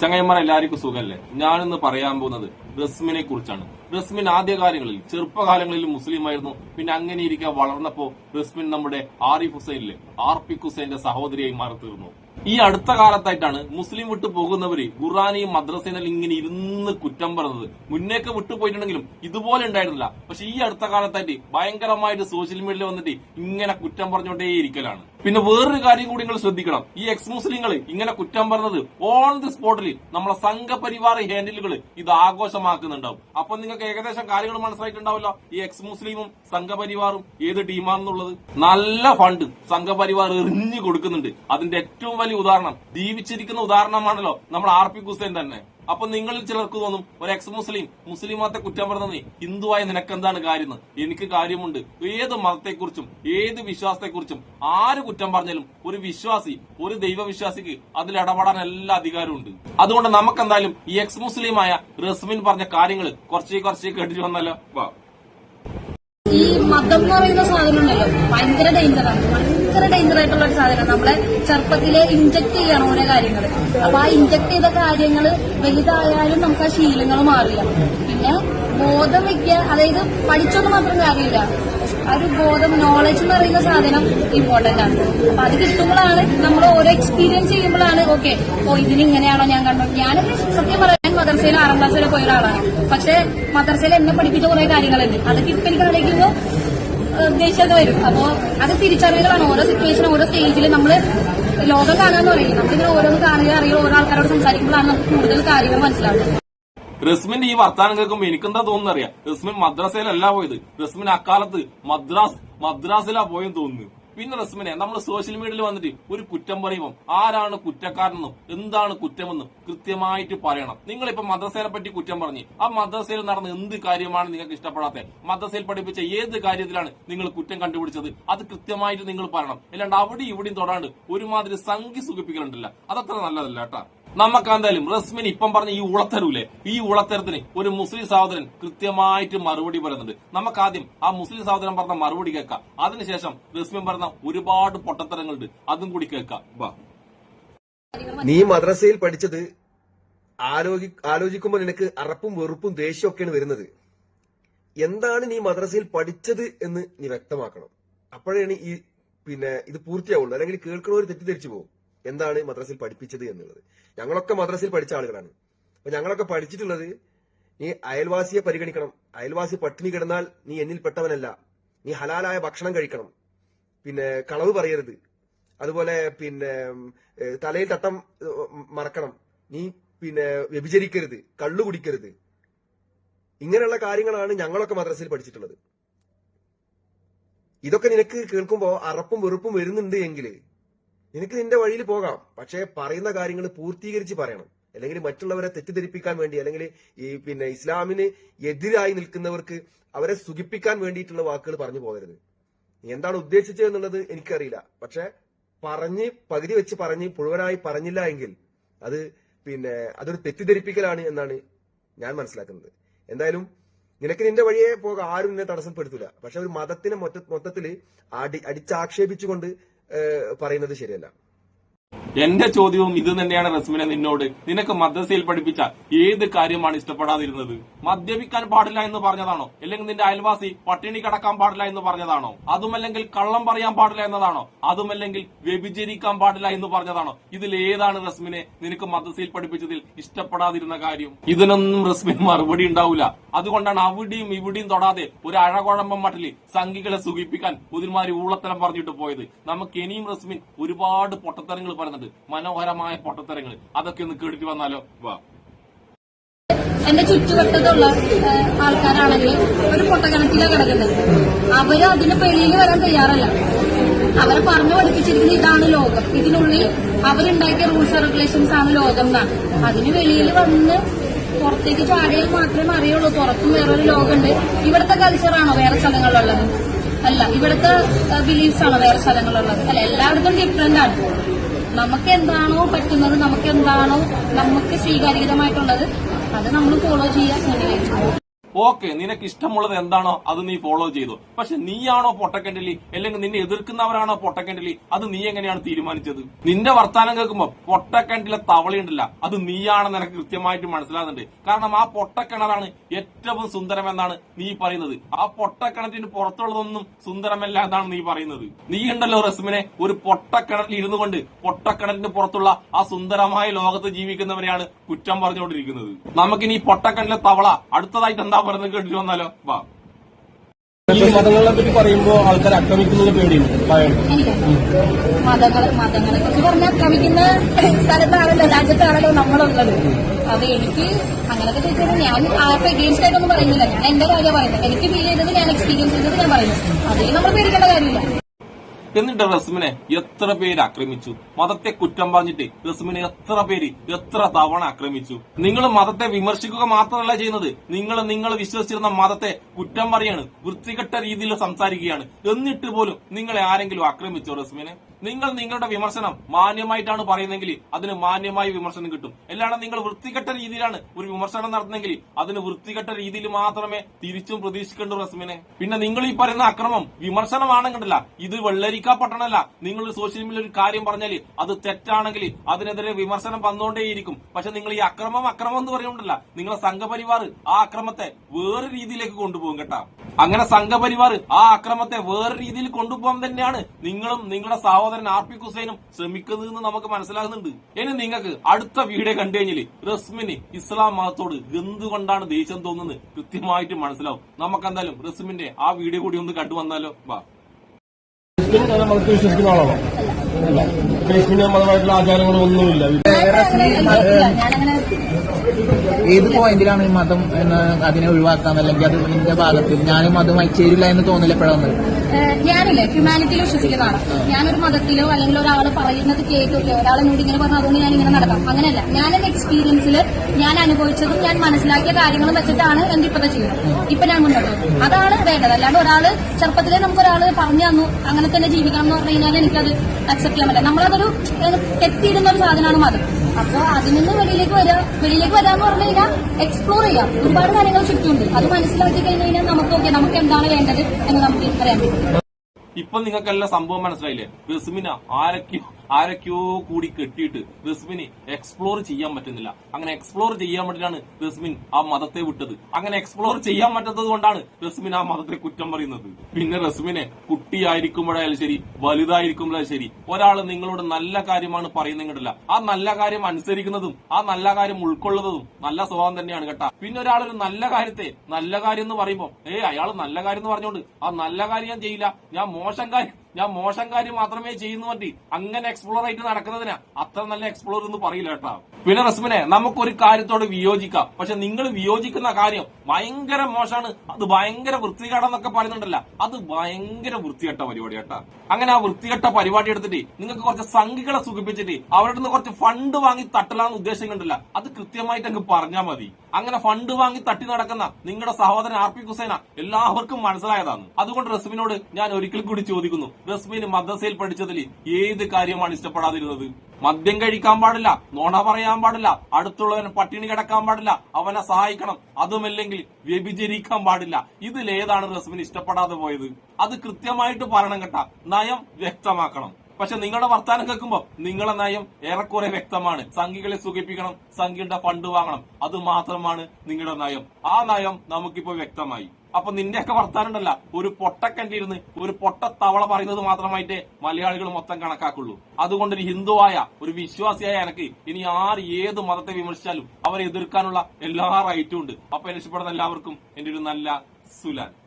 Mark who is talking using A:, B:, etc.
A: ചങ്ങയന്മാർ എല്ലാവർക്കും സുഖമല്ലേ? ഞാനിന്ന് പറയാൻ പോകുന്നത് റസ്മിനെ കുറിച്ചാണ്. റസ്മിൻ ആദ്യകാലങ്ങളിൽ ചെറുപ്പകാലങ്ങളിൽ മുസ്ലിം ആയിരുന്നു. പിന്നെ അങ്ങനെ ഇരിക്കെ വളർന്നപ്പോ റസ്മിൻ നമ്മുടെ ആരിഫ് ഹുസൈനിലെ ആർ പി ഹുസൈന്റെ സഹോദരിയായി മാറി തീർന്നു ഈ അടുത്ത കാലത്തായിട്ടാണ് മുസ്ലിം വിട്ടു പോകുന്നവര് ഖുറാനി മദ്രസയിൽ ഇങ്ങനെ ഇരുന്ന് കുറ്റം പറഞ്ഞത് മുന്നേക്ക് വിട്ടുപോയിട്ടുണ്ടെങ്കിലും ഇതുപോലെ ഉണ്ടായിരുന്നില്ല. പക്ഷെ ഈ അടുത്ത കാലത്തായിട്ട് ഭയങ്കരമായിട്ട് സോഷ്യൽ മീഡിയയിൽ വന്നിട്ട് ഇങ്ങനെ കുറ്റം പറഞ്ഞുകൊണ്ടേയിരിക്കലാണ്. പിന്നെ വേറൊരു കാര്യം കൂടി നിങ്ങൾ ശ്രദ്ധിക്കണം. ഈ എക്സ് മുസ്ലിങ്ങൾ ഇങ്ങനെ കുറ്റം പറഞ്ഞത് ഓൺ ദി സ്പോട്ടിൽ നമ്മളെ സംഘപരിവാർ ഹാൻഡിലുകൾ ഇത് ആഘോഷമാക്കുന്നുണ്ടാവും. അപ്പൊ നിങ്ങൾക്ക് ഏകദേശം കാര്യങ്ങൾ മനസ്സിലായിട്ടുണ്ടാവല്ലോ? ഈ എക്സ് മുസ്ലിമും സംഘപരിവാറും ഏത് ടീമാണെന്നുള്ളത് നല്ല ഫണ്ട് സംഘപരിവാർ എറിഞ്ഞു കൊടുക്കുന്നുണ്ട്. അതിന്റെ ഏറ്റവും വലിയ ഉദാഹരണം. ജീവിച്ചിരിക്കുന്ന ഉദാഹരണമാണല്ലോ നമ്മൾ ആർ പി ഹുസൈൻ തന്നെ. അപ്പൊ നിങ്ങളിൽ ചിലർക്ക് തോന്നും ഒരു എക്സ് മുസ്ലിം മുസ്ലിമത്തെ കുറ്റം പറഞ്ഞത് ഹിന്ദുവായ നിനക്കെന്താണ് കാര്യം എനിക്ക് കാര്യമുണ്ട്. ഏത് മതത്തെക്കുറിച്ചും ഏത് വിശ്വാസത്തെക്കുറിച്ചും ആര് കുറ്റം പറഞ്ഞാലും ഒരു വിശ്വാസി ഒരു ദൈവവിശ്വാസിക്ക് അതിൽ ഇടപെടാൻ എല്ലാ അധികാരവും ഉണ്ട്. അതുകൊണ്ട് നമുക്കെന്തായാലും ഈ എക്സ് മുസ്ലിമായ റസ്മിൻ പറഞ്ഞ കാര്യങ്ങൾ കുറച്ചേ കുറച്ചേ കേട്ടിട്ട് വന്നല്ലോ
B: ഈ മതം എന്ന് പറയുന്ന സാധനം ഉണ്ടല്ലോ. ഭയങ്കര ഡേഞ്ചറാണ് ഭയങ്കര ഡേഞ്ചർ ആയിട്ടുള്ള ഒരു സാധനം. നമ്മളെ ചെറുപ്പത്തിലെ ഇൻജക്ട് ചെയ്യണം ഓരോ കാര്യങ്ങൾ അപ്പൊ ആ ഇൻജക്ട് ചെയ്ത കാര്യങ്ങൾ വലുതായാലും നമുക്ക് ആ ശീലങ്ങൾ മാറില്ല. പിന്നെ ബോധം വെക്കുക അതായത് പഠിച്ചൊന്നും മാത്രം കാര്യമില്ല. ആ ഒരു ബോധം നോളജ് എന്ന് പറയുന്ന സാധനം ഇമ്പോർട്ടന്റ് ആണ്. അപ്പൊ അത് കിട്ടുമ്പോഴാണ് നമ്മൾ ഓരോ എക്സ്പീരിയൻസ് ചെയ്യുമ്പോഴാണ് ഓക്കെ ഓ ഇതിന് ഇങ്ങനെയാണോ ഞാൻ കണ്ടു ഞാനൊക്കെ സത്യം പറയാൻ മദർസയിൽ ആറാം ക്ലാസ് വരെ പോയ ഒരാളാണ് പക്ഷെ മദർസയിൽ എന്നെ പഠിപ്പിച്ച കുറെ കാര്യങ്ങളുണ്ട്. അതൊക്കെ ഇപ്പൊ എനിക്ക് ആലോചിക്കുമ്പോ ദേഷ്യമൊക്കെ വരും. അപ്പോ അത് തിരിച്ചറിവുകളാണ് ഓരോ സിറ്റുവേഷൻ ഓരോ സ്റ്റേജിൽ നമ്മൾ ലോകം കാണാന്ന് പറയും. നമ്മളിങ്ങനെ ഓരോന്ന് കാണുക അറിയുക ഓരോ ആൾക്കാരോട് സംസാരിക്കുമ്പോഴാണ് നമുക്ക് കൂടുതൽ കാര്യങ്ങൾ മനസ്സിലാവുന്നത്.
A: റസ്മിന്റെ ഈ വർത്താനം കേൾക്കുമ്പോൾ എനിക്കെന്താ തോന്നുന്നു അറിയാം? റസ്മിൻ മദ്രാസയിലല്ല പോയത്. റസ്മിൻ അക്കാലത്ത് മദ്രാസ് മദ്രാസിലാ പോയെന്ന് തോന്നുന്നു. പിന്നെ റസ്മിനെ നമ്മൾ സോഷ്യൽ മീഡിയയിൽ വന്നിട്ട് ഒരു കുറ്റം പറയുമ്പോൾ ആരാണ് കുറ്റക്കാരനെന്നും എന്താണ് കുറ്റമെന്നും കൃത്യമായിട്ട് പറയണം. നിങ്ങളിപ്പോ മദ്രസയെ പറ്റി കുറ്റം പറഞ്ഞ് ആ മദ്രസയിൽ നടന്ന എന്ത് കാര്യമാണ് നിങ്ങൾക്ക് ഇഷ്ടപ്പെടാത്തത് മദ്രസയിൽ പഠിപ്പിച്ച ഏത് കാര്യത്തിലാണ് നിങ്ങൾ കുറ്റം കണ്ടുപിടിച്ചത്? അത് കൃത്യമായിട്ട് നിങ്ങൾ പറയണം. അല്ലാണ്ട് അവിടെ ഇവിടെയും തൊടാണ്ട് ഒരുമാതിരി സംഖ്യ സുഖിപ്പിക്കലുണ്ടല്ല. അതത്ര നല്ലതല്ല കേട്ടാ. നമുക്ക് എന്തായാലും റസ്മിൻ ഇപ്പം പറഞ്ഞ ഈ ഉളത്തരൂലേ ഈ ഉളത്തരത്തിന് ഒരു മുസ്ലിം സഹോദരൻ കൃത്യമായിട്ട് മറുപടി പറയുന്നുണ്ട്. നമുക്ക് ആദ്യം ആ മുസ്ലിം സഹോദരൻ പറഞ്ഞ മറുപടി കേൾക്കാം. അതിനുശേഷം റസ്മിൻ പറഞ്ഞ ഒരുപാട് പൊട്ടത്തരങ്ങളുണ്ട്. അതും കൂടി കേൾക്കാം.
C: നീ മദ്രസയിൽ പഠിച്ചത് ആലോചി ആലോചിക്കുമ്പോൾ നിനക്ക് അറപ്പും വെറുപ്പും ദേഷ്യമൊക്കെയാണ് വരുന്നത്. എന്താണ് നീ മദ്രസയിൽ പഠിച്ചത് എന്ന് നീ വ്യക്തമാക്കണം. അപ്പോഴാണ് ഈ പിന്നെ ഇത് പൂർത്തിയാവുള്ളൂ. അല്ലെങ്കിൽ കേൾക്കുന്നവർ തെറ്റിദ്ധരിച്ചു പോകും. എന്താണ് മദ്രസയിൽ പഠിപ്പിച്ചത് എന്നുള്ളത്. ഞങ്ങളൊക്കെ മദ്രസയിൽ പഠിച്ച ആളുകളാണ്. അപ്പൊ ഞങ്ങളൊക്കെ പഠിച്ചിട്ടുള്ളത് നീ അയൽവാസിയെ പരിഗണിക്കണം. അയൽവാസി പട്ടിണി കിടന്നാൽ നീ എന്നിൽ പെട്ടവനല്ല നീ ഹലാലായ ഭക്ഷണം കഴിക്കണം. പിന്നെ കളവ് പറയരുത്. അതുപോലെ പിന്നെ തലയിൽ തട്ടം മറക്കണം. നീ പിന്നെ വ്യഭിചരിക്കരുത്. കള്ളു കുടിക്കരുത്. ഇങ്ങനെയുള്ള കാര്യങ്ങളാണ് ഞങ്ങളൊക്കെ മദ്രസയിൽ പഠിച്ചിട്ടുള്ളത്. ഇതൊക്കെ നിനക്ക് കേൾക്കുമ്പോൾ അറപ്പും വെറുപ്പും വരുന്നുണ്ട് എങ്കിൽ നിനക്ക് നിന്റെ വഴിയിൽ പോകാം. പക്ഷേ പറയുന്ന കാര്യങ്ങൾ പൂർത്തീകരിച്ച് പറയണം. അല്ലെങ്കിൽ മറ്റുള്ളവരെ തെറ്റിദ്ധരിപ്പിക്കാൻ വേണ്ടി അല്ലെങ്കിൽ ഈ പിന്നെ ഇസ്ലാമിന് എതിരായി നിൽക്കുന്നവർക്ക് അവരെ സുഖിപ്പിക്കാൻ വേണ്ടിയിട്ടുള്ള വാക്കുകൾ പറഞ്ഞു പോകരുത്. നീ എന്താണ് ഉദ്ദേശിച്ചത് എന്നുള്ളത് എനിക്കറിയില്ല. പക്ഷെ പറഞ്ഞ് പകുതി വെച്ച് പറഞ്ഞ് മുഴുവനായി പറഞ്ഞില്ല എങ്കിൽ അത് പിന്നെ അതൊരു തെറ്റിദ്ധരിപ്പിക്കലാണ് എന്നാണ് ഞാൻ മനസ്സിലാക്കുന്നത്. എന്തായാലും നിനക്ക് നിന്റെ വഴിയെ പോകാം. ആരും നിന്നെ തടസ്സപ്പെടുത്തില്ല പക്ഷെ ഒരു മതത്തിനെ മൊത്ത മൊത്തത്തിൽ അടി അടിച്ചാക്ഷേപിച്ചുകൊണ്ട് പറയുന്നത് ശരിയല്ല.
A: എന്റെ ചോദ്യവും ഇത് തന്നെയാണ് റസ്മിനെ നിന്നോട്. നിനക്ക് മദ്രസയിൽ പഠിപ്പിച്ച ഏത് കാര്യമാണ് ഇഷ്ടപ്പെടാതിരുന്നത്? മദ്യപിക്കാൻ പാടില്ല എന്ന് പറഞ്ഞതാണോ? അല്ലെങ്കിൽ നിന്റെ അയൽവാസി പട്ടിണി കടക്കാൻ പാടില്ല എന്ന് പറഞ്ഞതാണോ? അതുമല്ലെങ്കിൽ കള്ളം പറയാൻ പാടില്ല എന്നതാണോ? അതുമല്ലെങ്കിൽ വ്യഭിചരിക്കാൻ പാടില്ല എന്ന് പറഞ്ഞതാണോ? ഇതിൽ ഏതാണ് റസ്മിനെ നിനക്ക് മദ്രസയിൽ പഠിപ്പിച്ചതിൽ ഇഷ്ടപ്പെടാതിരുന്ന കാര്യം? ഇതിനൊന്നും റസ്മിൻ മറുപടി ഉണ്ടാവില്ല. അതുകൊണ്ടാണ് അവിടെയും ഇവിടെയും തൊടാതെ ഒരു അഴകുഴമ്പം മട്ടിൽ സംഘികളെ സുഖിപ്പിക്കാൻ ഒരുമാതിരി ഊളത്തരം പറഞ്ഞിട്ട് പോയത്. നമുക്ക് ഇനിയും റസ്മിൻ ഒരുപാട് പൊട്ടത്തരങ്ങൾ പറയുന്നുണ്ട്. മനോഹരമായ പൊട്ടത്തരങ്ങൾ അതൊക്കെ ഒന്ന് കേട്ടിട്ട് വന്നാലോ? വാ.
B: എന്റെ ചുറ്റുവട്ടത്തുള്ള ആൾക്കാരാണെങ്കിൽ ഒരു പൊട്ടകണക്കിലാണ് കിടക്കുന്നത്. അവർ അതിന് വെളിയിൽ വരാൻ തയ്യാറല്ല. അവരെ പറഞ്ഞു പഠിപ്പിച്ചിരിക്കുന്ന ഇതാണ് ലോകം. ഇതിനുള്ളിൽ അവരുണ്ടാക്കിയ റൂൾസ് റെഗുലേഷൻസ് ആണ് ലോകം എന്നാണ് അതിന് വെളിയിൽ വന്ന് പുറത്തേക്ക് ചാടിയാൽ മാത്രമേ അറിയുള്ളൂ. പുറത്തും വേറൊരു ലോകമുണ്ട്. ഇവിടുത്തെ കൾച്ചറാണോ വേറെ സ്ഥലങ്ങളിലുള്ളത് അല്ല ഇവിടുത്തെ ബിലീഫ്സ് ആണോ വേറെ സ്ഥലങ്ങളിലുള്ളത് അല്ല എല്ലായിടത്തും ഡിഫറെന്റ് ആണ്. നമുക്ക് എന്താണോ പറ്റുന്നത് നമുക്ക് എന്താണോ നമുക്ക് സ്വീകാര്യതമായിട്ടുള്ളത് അത് നമ്മൾ ഫോളോ ചെയ്യാൻ മുന്നിലേക്ക്
A: ഓക്കെ നിനക്ക് ഇഷ്ടമുള്ളത് എന്താണോ അത് നീ ഫോളോ ചെയ്തു. പക്ഷെ നീയാണോ പൊട്ടക്കണ്ടലി? അല്ലെങ്കിൽ നിന്നെ എതിർക്കുന്നവരാണോ പൊട്ടക്കണ്ടലി? അത് നീ എങ്ങനെയാണ് തീരുമാനിച്ചത്? നിന്റെ വർത്താനം കേൾക്കുമ്പോ പൊട്ടക്കണ്ടിലെ തവളയുണ്ടല്ല. അത് നീയാണെന്ന് എനിക്ക് കൃത്യമായിട്ട് മനസ്സിലാകുന്നുണ്ട്. കാരണം ആ പൊട്ടക്കിണറാണ് ഏറ്റവും സുന്ദരമെന്നാണ് നീ പറയുന്നത്. ആ പൊട്ടക്കിണറ്റിന് പുറത്തുള്ളതൊന്നും സുന്ദരമല്ല എന്നാണ് നീ പറയുന്നത്. നീ ഉണ്ടല്ലോ റസ്മിനെ ഒരു പൊട്ടക്കിണറ്റിൽ ഇരുന്നു കൊണ്ട് പൊട്ടക്കിണറ്റിന് പുറത്തുള്ള ആ സുന്ദരമായ ലോകത്ത് ജീവിക്കുന്നവരെയാണ് കുറ്റം പറഞ്ഞുകൊണ്ടിരിക്കുന്നത്. നമുക്കിനി പൊട്ടക്കിണറ്റിലെ തവള അടുത്തതായിട്ട് എന്താ പറയുന്നത് കേട്ടിട്ട് വന്നാലോ? വാ.
D: ഈ മതങ്ങളെ പറ്റി പറയുമ്പോൾ ആൾക്കാർ ആക്രമിക്കുന്നത് പേടിയുണ്ട്.
B: മതങ്ങൾ മതങ്ങളെ കുറിച്ച് പറഞ്ഞാൽ ആക്രമിക്കുന്ന സ്ഥലത്താണല്ലോ രാജ്യത്താണല്ലോ നമ്മളുള്ളത്. അപ്പൊ എനിക്ക് അങ്ങനത്തെ ചോദിച്ചാൽ ഞാൻ ആർക്കും എഗെയിൻസ്റ്റ് ആയിട്ടൊന്നും പറയുന്നില്ല. ഞാൻ എന്റെ കാര്യം പറയുന്നത്. എനിക്ക് ഫീൽ ചെയ്തത് ഞാൻ എക്സ്പീരിയൻസ് ചെയ്തത് ഞാൻ പറയുന്നു. അതിൽ നമ്മൾ പേടിക്കേണ്ട കാര്യമില്ല.
A: എന്നിട്ട് റസ്മിനെ എത്ര പേര് ആക്രമിച്ചു? മതത്തെ കുറ്റം പറഞ്ഞിട്ട് റസ്മിനെ എത്ര പേര് എത്ര തവണ ആക്രമിച്ചു? നിങ്ങൾ മതത്തെ വിമർശിക്കുക മാത്രമല്ല ചെയ്യുന്നത്. നിങ്ങൾ നിങ്ങൾ വിശ്വസിച്ചിരുന്ന മതത്തെ കുറ്റം പറയാണ് വൃത്തികെട്ട രീതിയിൽ സംസാരിക്കുകയാണ്. എന്നിട്ട് പോലും നിങ്ങളെ ആരെങ്കിലും ആക്രമിച്ചോ റസ്മിനെ? നിങ്ങൾ നിങ്ങളുടെ വിമർശനം മാന്യമായിട്ടാണ് പറയുന്നതെങ്കിൽ അതിന് മാന്യമായ വിമർശനം കിട്ടും. അല്ലാണ്ട് നിങ്ങൾ വൃത്തികെട്ട രീതിയിലാണ് ഒരു വിമർശനം നടത്തുന്നെങ്കിൽ അതിന് വൃത്തികെട്ട രീതിയിൽ മാത്രമേ തിരിച്ചും പ്രതീക്ഷിക്കേണ്ടു റസ്മിനെ. പിന്നെ നിങ്ങൾ ഈ പറയുന്ന അക്രമം വിമർശനമാണെങ്കിലല്ല ഇത് വെള്ളരിക്ക പട്ടണമല്ല നിങ്ങൾ സോഷ്യൽ മീഡിയയിൽ ഒരു കാര്യം പറഞ്ഞാൽ അത് തെറ്റാണെങ്കിൽ അതിനെതിരെ വിമർശനം വന്നുകൊണ്ടേയിരിക്കും. പക്ഷെ നിങ്ങൾ ഈ അക്രമം അക്രമം എന്ന് പറയുന്നുണ്ടല്ല നിങ്ങളെ സംഘപരിവാർ ആ അക്രമത്തെ വേറെ രീതിയിലേക്ക് കൊണ്ടുപോകും കേട്ടാ. അങ്ങനെ സംഘപരിവാർ ആ അക്രമത്തെ വേറെ രീതിയിൽ കൊണ്ടുപോകാൻ തന്നെയാണ് നിങ്ങളും നിങ്ങളുടെ സഹോദരൻ ആർ പി ഹുസൈനും ശ്രമിക്കുന്നതെന്ന് നമുക്ക് മനസ്സിലാകുന്നുണ്ട്. ഇനി നിങ്ങൾക്ക് അടുത്ത വീഡിയോ കണ്ടു കഴിഞ്ഞാൽ റസ്മിന് ഇസ്ലാം മതത്തോട് എന്തുകൊണ്ടാണ് ദേഷ്യം തോന്നുന്നത് കൃത്യമായിട്ട് മനസ്സിലാവും. നമുക്ക് എന്തായാലും റസ്മിന്റെ ആ വീഡിയോ കൂടി ഒന്ന് കണ്ടു വന്നാലോ വാ
D: വിശ്വസിക്കുന്ന ആളാണോ? അല്ല ക്രിസ്ത്യൻ മതമായിട്ടുള്ള ആചാരങ്ങളൊന്നുമില്ല
B: ഒന്നുമില്ല.
E: ഏത് പോയിന്റിലാണ് ഈ മതം എന്ന് അതിനെ ഒഴിവാക്കാൻ അല്ലെങ്കിൽ അത് നിന്റെ ഭാഗത്തിൽ ഞാനും മതമായി ചേരില്ല എന്ന് തോന്നില്ല
B: എപ്പോഴാണ് ഞാനില്ലേ ഹ്യൂമാനിറ്റിയിൽ വിശ്വസിക്കുന്നതാണ്. ഞാനൊരു മതത്തിലോ അല്ലെങ്കിൽ ഒരാൾ പറയുന്നത് കേട്ടോ ഒരാൾ എന്നോട് ഇങ്ങനെ പറഞ്ഞു അതുകൊണ്ട് ഞാൻ ഇങ്ങനെ നടക്കാം. അങ്ങനെയല്ല. ഞാൻ എന്റെ എക്സ്പീരിയൻസിൽ ഞാൻ അനുഭവിച്ചതും ഞാൻ മനസ്സിലാക്കിയ കാര്യങ്ങളും വെച്ചിട്ടാണ് എന്റെ ഇപ്പോഴത്തെ ചെയ്യുന്നത് ഇപ്പൊ ഞാൻ മുന്നോട്ട് അതാണ് വേണ്ടത്. അല്ലാണ്ട് ഒരാൾ ചെറുപ്പത്തിലേ നമുക്ക് ഒരാൾ പറഞ്ഞു തന്നു അങ്ങനെ തന്നെ ജീവിക്കണം എന്ന് പറഞ്ഞു കഴിഞ്ഞാൽ എനിക്കത് അക്സെപ്റ്റ് പറ്റില്ല. നമ്മളതൊരു ഏഹ്, ഒരു സാധനമാണ് മതം. അപ്പൊ അതിൽ നിന്ന് വെളിയിലേക്ക് വരിക വെളിയിലേക്ക് വരാന്ന് പറഞ്ഞു കഴിഞ്ഞാൽ എക്സ്പ്ലോർ ചെയ്യാം. ഒരുപാട് കാര്യങ്ങൾ ചുറ്റുമുണ്ട്. അത് മനസ്സിലാക്കി കഴിഞ്ഞു കഴിഞ്ഞാൽ നമുക്ക് ഓക്കെ നമുക്ക് എന്താണ് വേണ്ടത് എന്ന് നമുക്ക് അറിയാൻ പറ്റും.
A: ഇപ്പൊ നിങ്ങൾക്കെല്ലാം സംഭവം മനസ്സിലായില്ലേ? റസ്മിന ആരൊക്കെയോ ആരൊക്കെയോ കൂടി കെട്ടിയിട്ട് റിസ്മിന് എക്സ്പ്ലോർ ചെയ്യാൻ പറ്റുന്നില്ല. അങ്ങനെ എക്സ്പ്ലോർ ചെയ്യാൻ വേണ്ടിയിട്ടാണ് റിസ്മിൻ ആ മതത്തെ വിട്ടത്. അങ്ങനെ എക്സ്പ്ലോർ ചെയ്യാൻ പറ്റാത്തത് കൊണ്ടാണ് റിസ്മിൻ ആ മതത്തെ കുറ്റം പറയുന്നത്. പിന്നെ റസ്മിനെ കുട്ടിയായിരിക്കുമ്പോഴായാലും ശരി വലുതായിരിക്കുമ്പോഴായാലും ശരി ഒരാൾ നിങ്ങളോട് നല്ല കാര്യമാണ് പറയുന്നെങ്കിലല്ല ആ നല്ല കാര്യം അനുസരിക്കുന്നതും ആ നല്ല കാര്യം ഉൾക്കൊള്ളുന്നതും നല്ല സ്വഭാവം തന്നെയാണ് കേട്ടാ. പിന്നെ ഒരാൾ ഒരു നല്ല കാര്യത്തെ നല്ല കാര്യം എന്ന് പറയുമ്പോൾ ഏ അയാൾ നല്ല കാര്യം എന്ന് പറഞ്ഞുകൊണ്ട് ആ നല്ല കാര്യം ഞാൻ ചെയ്യില്ല. ഞാൻ മോശം കാര്യം ഞാൻ മോശം കാര്യം മാത്രമേ ചെയ്യുന്നു പറഞ്ഞ് അങ്ങനെ എക്സ്പ്ലോർ ആയിട്ട് നടക്കുന്നതിന്. അത്ര നല്ല എക്സ്പ്ലോർ എന്ന് പറയില്ല കേട്ടോ. പിന്നെ റസ്മിനെ നമുക്കൊരു കാര്യത്തോട് വിയോജിക്കാം. പക്ഷെ നിങ്ങൾ വിയോജിക്കുന്ന കാര്യം ഭയങ്കര മോശമാണ്. അത് ഭയങ്കര വൃത്തികേടെന്നൊക്കെ പറയുന്നുണ്ടല്ല. അത് ഭയങ്കര വൃത്തികെട്ട പരിപാടി കേട്ടാ. അങ്ങനെ ആ വൃത്തികെട്ട പരിപാടി എടുത്തിട്ട് നിങ്ങൾക്ക് കുറച്ച് സംഘികളെ സുഖിപ്പിച്ചിട്ട് അവരുടെ നിന്ന് കുറച്ച് ഫണ്ട് വാങ്ങി തട്ടലാന്ന് ഉദ്ദേശം കണ്ടില്ല അത് കൃത്യമായിട്ട് അങ്ങ് പറഞ്ഞാൽ മതി. അങ്ങനെ ഫണ്ട് വാങ്ങി തട്ടി നടക്കുന്ന നിങ്ങളുടെ സഹോദരൻ ആർ പി ഹുസൈന എല്ലാവർക്കും മനസ്സിലായതാണ്. അതുകൊണ്ട് റസ്മിനോട് ഞാൻ ഒരിക്കൽ കൂടി ചോദിക്കുന്നു. റസ്മിന് മദ്രസയിൽ പഠിച്ചതിൽ ഏത് കാര്യമാണ് ഇഷ്ടപ്പെടാതിരുന്നത്? മദ്യം കഴിക്കാൻ പാടില്ല നോണ പറയാൻ പാടില്ല അടുത്തുള്ളവന് പട്ടിണി കിടക്കാൻ പാടില്ല അവനെ സഹായിക്കണം അതുമല്ലെങ്കിൽ വ്യഭിചരിക്കാൻ പാടില്ല. ഇതിലേതാണ് റസ്മിന് ഇഷ്ടപ്പെടാതെ പോയത്. അത് കൃത്യമായിട്ട് പറയണം കേട്ടാ. നയം വ്യക്തമാക്കണം. പക്ഷെ നിങ്ങളുടെ വർത്താനം കേൾക്കുമ്പോൾ നിങ്ങളെ നയം ഏറെക്കുറെ വ്യക്തമാണ്. സംഘികളെ സുഖിപ്പിക്കണം സംഘിയുടെ ഫണ്ട് വാങ്ങണം. അത് മാത്രമാണ് നിങ്ങളുടെ നയം. ആ നയം നമുക്കിപ്പോ വ്യക്തമായി. അപ്പൊ നിന്റെയൊക്കെ വർത്താനം ഉണ്ടല്ല. ഒരു പൊട്ടക്കണ്ടിരുന്ന് ഒരു പൊട്ട തവള പറയുന്നത് മാത്രമായിട്ടേ മലയാളികൾ മൊത്തം കണക്കാക്കുള്ളൂ. അതുകൊണ്ട് ഒരു ഹിന്ദുവായ ഒരു വിശ്വാസിയായ എനിക്ക് ഇനി ആർ ഏത് മതത്തെ വിമർശിച്ചാലും അവരെ എതിർക്കാനുള്ള എല്ലാ റൈറ്റും ഉണ്ട്. അപ്പൊ രക്ഷപ്പെടുന്ന എല്ലാവർക്കും എന്റെ ഒരു നല്ല സുലാൻ.